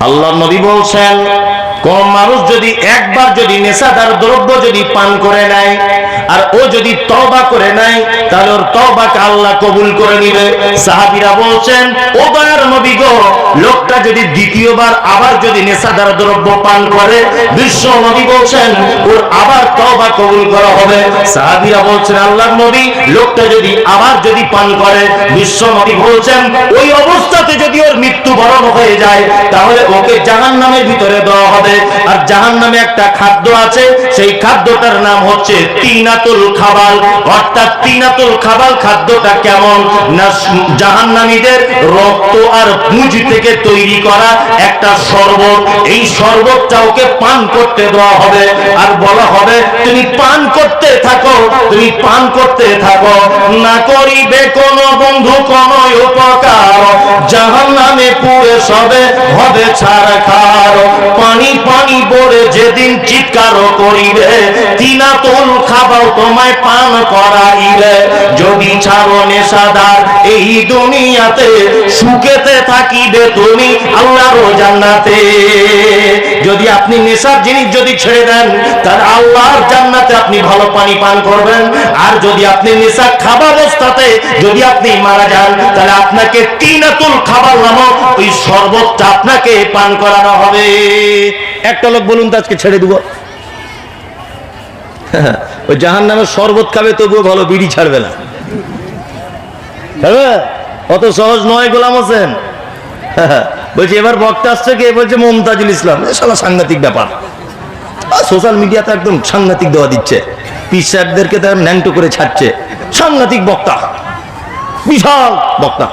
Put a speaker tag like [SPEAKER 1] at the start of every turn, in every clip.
[SPEAKER 1] আল্লাহ নবী বলছেন কোন মানুষ যদি একবার যদি নেশাদার দ্রব্য যদি পান করে নেয়, আর ও যদি তবা করে নেয়, তাহলে ওর তবাকে আল্লাহ কবুল করে নিবে। সাহাবিরা বলছেন, ও দয়ার নবী গো, লোকটা যদি দ্বিতীয়বার আবার যদি নেশাদার দ্রব্য পান করে, বিশ্ব নবী বলছেন, ওর আবার তবা কবুল করা হবে। সাহাবিরা বলছেন আল্লাহ নবী, লোকটা যদি আবার যদি পান করে, বিশ্ব নবী বলছেন, ওই অবস্থাতে যদি ওর মৃত্যুবরণ হয়ে যায়, তাহলে ওকে জাহান নামের ভিতরে দেওয়া হবে। আর জাহান নামে একটা খাদ্য আছে, সেই খাদ্যটার নাম হচ্ছে তিনাতুল খাবাল। অর্থাৎ তিনাতুল খাবাল খাদ্যটা কেমন? না জাহান নামীদের রক্ত আর পুঁজ থেকে তৈরি করা একটা শরবত। এই শরবতটা ওকে পান করতে দেওয়া হবে। আর বলা হবে, তুমি পান করতে থাকো, তুমি পান করতে থাকো। না করিবে কোন বন্ধু কোন উপকার। জাহান নামে পুড়ে সবে হবে ছাড় খার পানি পানি পড়ে যেদিন চিৎকার করিবে তিনা তোল খাবাও তোমায় পান করাইবে। যদি ছাড়ো নেশাদার, এই দুনিয়াতে সুখেতে থাকিবে তুমি আল্লাহর জান্নাতে। যদি আপনি নেশার জিনিস যদি ছেড়ে দেন তাহলে আল্লাহর জান্নাতে আপনি ভালো পানি পান করবেন। আর যদি আপনি নেশা খাবার অবস্থাতে যদি আপনি মারা যান, তাহলে আপনাকে তিনাতুল খাবার নামক ওই শরবতটা আপনাকে পান করানো হবে। একটা লোক বলুন তো আজকে ছেড়ে দিব। ওই জাহান নামের শরবত খাবে, তবুও ভালো বিড়ি ছাড়বে না। অত সহজ নয় গোলাম হোসেন। বলছি, এবার বক্তা আসছে কে? বলছে, মমতাজুল ইসলাম। শালা সাংঘাতিক ব্যাপার। সোশ্যাল মিডিয়াতে একদম সাংঘাতিক দেওয়া দিচ্ছে। পিসারদেরকে তার ন্যাংটো করে ছাড়ছে। সাংঘাতিক বক্তা। বিশাল বক্তা।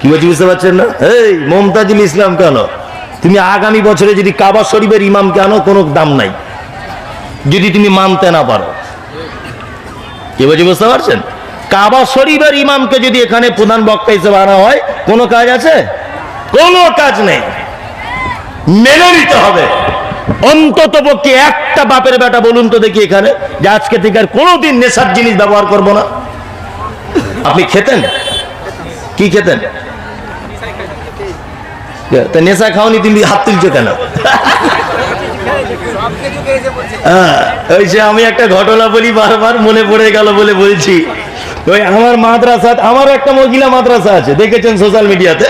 [SPEAKER 1] কি বলছি, বুঝতে পারছেন না? এই, মমতাজুল ইসলাম কেন? তুমি আগামী বছরে যদি কাবা শরীফের ইমাম কেন কোনো দাম নাই। যদি তুমি মানতে না পারো। কি বলছি, বুঝতে পারছেন? কাবা শরীফের ইমামকে যদি এখানে প্রধান বক্তা হিসেবে আনা হয়, কোনো কাজ আছে? কোনো কাজ নেই। মেনে নিতে হবে। অন্তত পক্ষে একটা বাপের বেটা বলুন তো দেখি এখানে, যে আজকে থেকে আর কোনোদিন নেশার জিনিস ব্যবহার করব না। আপনি খেতেন? কি খেতেন? তা নেশা খাওনি তুমি হাত তুলছো কেন? হ্যাঁ, ওই যে আমি একটা ঘটনা বলি বারবার মনে পড়ে গেল বলে বলছি। ওই আমার মাদ্রাসা আমার একটা মহিলা মাদ্রাসা আছে দেখেছেন সোশ্যাল মিডিয়াতে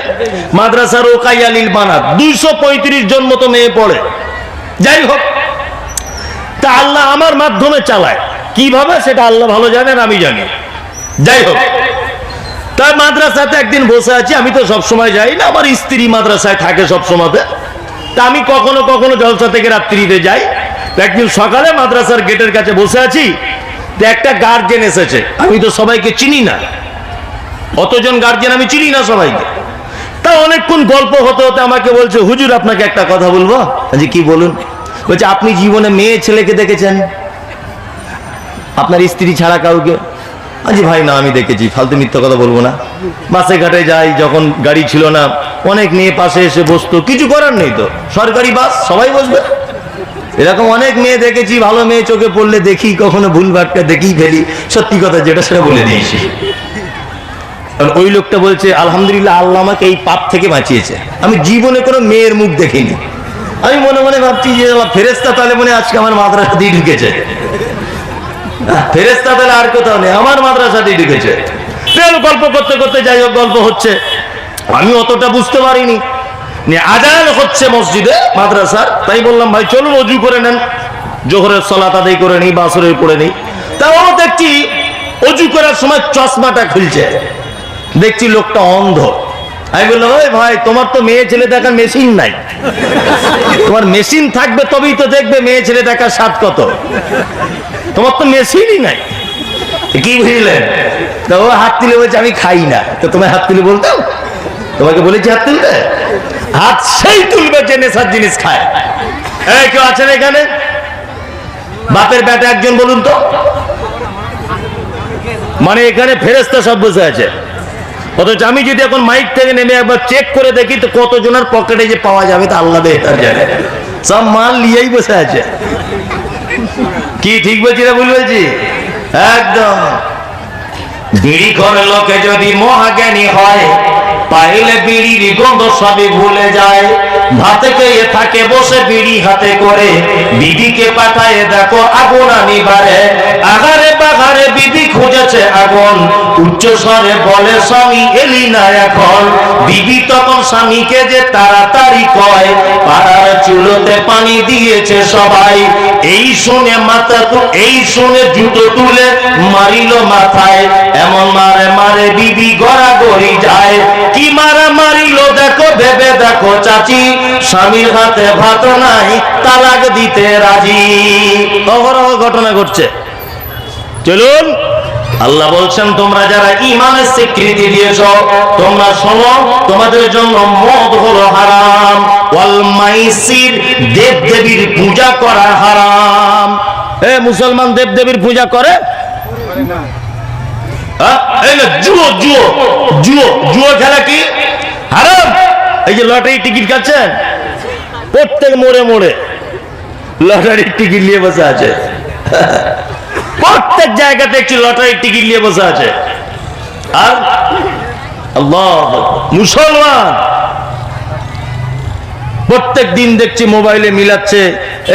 [SPEAKER 1] মাদ্রাসার ওকাই আলিল বানাত দুইশো পঁয়ত্রিশ জন মতো মেয়ে পড়ে। যাই হোক তা আল্লাহ আমার মাধ্যমে চালায়। কীভাবে সেটা আল্লাহ ভালো জানেন আমি জানি। যাই হোক তার মাদ্রাসাতে একদিন বসে আছি, আমি তো সব সময় যাই না, আমার স্ত্রী মাদ্রাসায় থাকে সব সময়তে তা আমি কখনো কখনো জলসা থেকে রাত্রিতে যাই। তো একদিন সকালে মাদ্রাসার গেটের কাছে বসে আছি, তো একটা গার্জেন এসেছে। আমি তো সবাইকে চিনি না। অতজন গার্জেন আমি চিনি না সবাইকে। তা অনেকক্ষণ গল্প হতে হতে আমাকে বলছে, হুজুর, আপনাকে একটা কথা বলব? যে কি বলুন? বলছে, আপনি জীবনে মেয়ে ছেলেকে দেখেছেন? আপনার স্ত্রী ছাড়া কাউকে? আজি ভাই না, আমি দেখেছি, ফালতু মিথ্যা কথা বলব না। বাসে ঘাটে যাই, যখন গাড়ি ছিল না, অনেক মেয়ে পাশে এসে বসতো, কিছু করার নেই তো, সরকারি বাস, সবাই বসবে। এরকম অনেক মেয়ে দেখেছি, ভালো মেয়ে চোখে পড়লে দেখি, কখনো ভুল ভাটকা দেখি ফেলি, সত্যি কথা যেটা সেটা বলে দিয়েছি কারণ ওই লোকটা বলছে, আলহামদুলিল্লাহ, আল্লাহ আমাকে এই পাপ থেকে বাঁচিয়েছে। আমি জীবনে কোনো মেয়ের মুখ দেখিনি। আমি মনে মনে ভাবছি যে ফেরেস্তা তাহলে মনে আজকে আমার মাদ্রাসা দিয়ে ঢুকেছে। ফেরেস্তা তাহলে আর কোথাও নেই, আমার মাদ্রাসাতেই ঢুকেছে। গল্প করতে করতে যাই হোক, গল্প হচ্ছে। আমি অতটা বুঝতে পারিনি। আজান হচ্ছে মসজিদে, মাদ্রাসার। তাই বললাম, ভাই, চলুন অজু করে নেন। জোহরের সলাত আদায় করে নিই বাসরের পড়ে নিই। তাও দেখছি অজু করার সময় চশমাটা খুলছে। দেখছি লোকটা অন্ধ। আমি বললাম, ওই ভাই, তোমার তো মেয়ে ছেলে দেখার মেশিন নাই। তোমার মেশিন থাকবে, তবেই তো দেখবে মেয়ে ছেলে দেখার স্বাদ কত। তোমার তো মেশিনই নাই। কি বুঝলেন? তো ও হাত তুলে বলছে আমি খাই না। তো তোমার হাত তুলে বলতো তোমাকে বলেছি হাত তুলবে? হাত সেই তুলবে যে নেশার জিনিস খায়। এই কেউ আছেন এখানে? বাপের বেটা একজন বলুন তো। মানে এখানে ফেরেস্তা সব বসে আছে। অথচ আমি যদি এখন মাইক থেকে নেমে একবার চেক করে দেখি তো কতজনের পকেটে যে পাওয়া যাবে তা আল্লাহ বেহতার জানে। সব মাল নিয়েই বসে আছে। কি ঠিক বলছি না ভুল বলছি? একদম। বিড়ি করে লোকে যদি মহাজ্ঞানী হয়, পাইলে বিড়ির গন্ধ সবই ভুলে যায়। ভাতে খেয়ে থাকে, বসে বিড়ি হাতে করে। বিবিকে পাঠায়, দেখো আগুন আনিবারে আগারে বাগারে বিবি খুঁজেছে আগুন। উচ্চ স্বরে বলে, স্বামী এলি না এখন। বিবি তখন স্বামীকে যে তাড়াতাড়ি কয়, পাড়ার চুলোতে পানি দিয়েছে সবাই। এই শুনে মাথা তো এই শুনে জুতো তুলে মারিল মাথায়। এমন মারে মারে বিবি গড়া গড়ি যায়। কি মারা মারিল দেখো, ভেবে দেখো চাচি। স্বামীর হাতে ভাত নাই, তালাক দিতে রাজি। অহরহ ঘটনা ঘটছে। চলুন। আল্লাহ বলছেন, তোমরা যারা ইমানের স্বীকৃতি দিয়েছ, তোমরা শোনো, তোমাদের জন্য মদ হলো হারাম, ওয়াল মাইসির দেব দেবীর পূজা করা হারাম। এ, মুসলমান দেব দেবীর পূজা করে? জুয়ো জুয়ো জুয়ো জুয়ো খেলা কি? হারাম? এই যে লটারি টিকিট কাটছেন প্রত্যেক মোড়ে মোড়ে লটারির টিকিট নিয়ে বসে আছে। প্রত্যেক জায়গাতে একটি লটারির টিকিট নিয়ে বসে আছে। আর মুসলমান। প্রত্যেক দিন দেখছি মোবাইলে মিলাচ্ছে,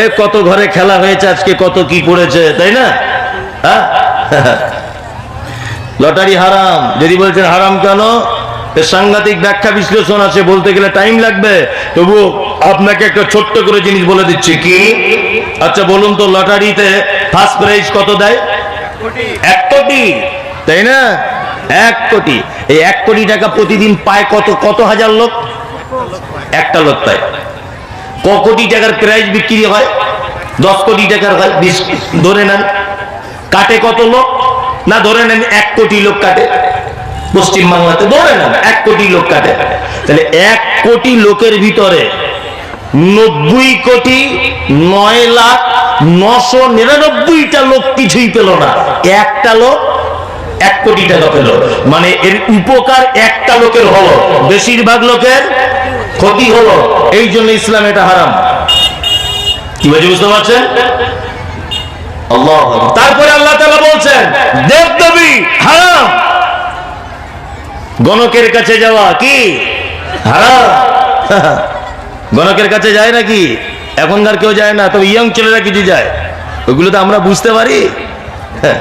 [SPEAKER 1] এ কত ঘরে খেলা হয়েছে, আজকে কত কি করেছে তাই না? হ্যাঁ? লটারি হারাম। যদি বলছেন হারাম কেন? সাংঘাতিক ব্যাখ্যা বিশ্লেষণ আছে, বলতে গেলে টাইম লাগবে। তবু আপনাকে একটা ছোট্ট করে জিনিস বলে দিচ্ছি, কি? আচ্ছা বলুন তো লটারিতে ফার্স্ট প্রাইজ কত দেয়? এক কোটি। তাই না? এক কোটি। এই এক কোটি টাকা প্রতিদিন পায় কত কত হাজার লোক? একটা লোক পায়। ক কোটি টাকার প্রাইজ বিক্রি হয়? দশ কোটি টাকার হয়। বিশ ধরে নেন। কাটে কত লোক? না ধরে নেন এক কোটি লোক কাটে। পশ্চিম বাংলাতে ধরে নেন এক কোটি লোক কাটে। তাহলে এক কোটি লোকের ভিতরে নব্বই কোটি নয় লাখ নশো নিরানব্বইটা লোক কিছুই পেল না। একটা লোক এক কোটি টাকা পেল। মানে এর উপকার একটা লোকের হলো, বেশিরভাগ লোকের ক্ষতি হলো। এই জন্য ইসলাম এটা হারাম। কি বলছে বুঝতে পারছেন? তারপরে আল্লাহ তাআলা বলছেন, দেবদেবী, হারাম। গণকের কাছে যাওয়া কি? হারাম। গণকের কাছে যায় নাকি? এখনকার কেউ যায় না তবে ইয়ং ছেলেরা কিছু যায়? ওগুলো তো আমরা বুঝতে পারি। হ্যাঁ,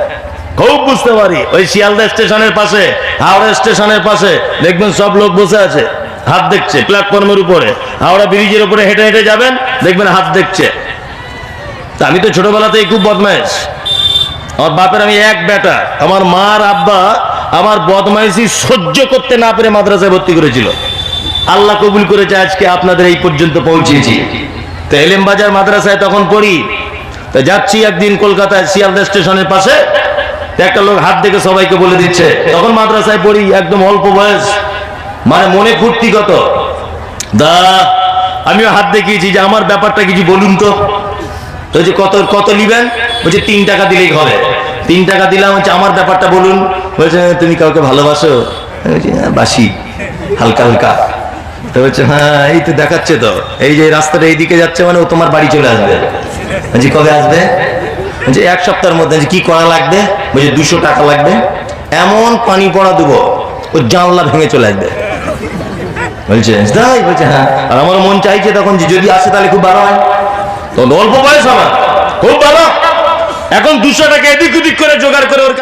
[SPEAKER 1] খুব বুঝতে পারি। ওই শিয়ালদা স্টেশনের পাশে হাওড়া স্টেশনের পাশে দেখবেন সব লোক বসে আছে হাত দেখছে প্ল্যাটফর্মের উপরে। হাওড়া ব্রিজের উপরে হেঁটে হেঁটে যাবেন দেখবেন হাত দেখছে। তা আমি তো ছোটবেলাতেই খুব বদমাইশ। আমার বাপের আমি এক বেটা আমার মার আব্বা আমার বদমাইশি সহ্য করতে না পেরে মাদ্রাসায় ভর্তি করেছিল। আল্লাহ কবুল করেছে আজকে আপনাদের এই পর্যন্ত পৌঁছেছি। তো এলেম বাজার মাদ্রাসায় তখন পড়ি। তা যাচ্ছি একদিন কলকাতায় শিয়ালদা স্টেশনের পাশে। একটা লোক হাত দেখে সবাইকে বলে দিচ্ছে তখন মাদ্রাসায় পড়ি একদম অল্প বয়স। মানে মনে ফুর্তি কত? দা আমিও হাত দেখিয়েছি যে আমার ব্যাপারটা কিছু বলুন তো। তো যে কত কত নিবেন? বলছে তিন টাকা দিলেই হবে। তিন টাকা দিলাম হচ্ছে আমার ব্যাপারটা বলুন। বলছে তুমি কাউকে ভালোবাসো? "হ্যাঁ, বাসি হালকা হালকা। তো বলছে হ্যাঁ এই তো দেখাচ্ছে তো। এই যে রাস্তাটা এইদিকে যাচ্ছে মানে ও তোমার বাড়ি চলে আসবে। বলছি, কবে আসবে? বলছে, এক সপ্তাহের মধ্যে। কি করা লাগবে? বলছে, দুশো টাকা লাগবে। এমন পানি পড়া দেবো, ও জানলা ভেঙে চলে আসবে। বলছে, তাই? বলছে হ্যাঁ। আর আমার মন চাইছে তখন যে যদি আসে তাহলে খুব ভালো হয়। তো অল্প বয়স আমার, খুব ভালো। এখন দুশো টাকা এদিক ওদিক করে জোগাড় করে ওর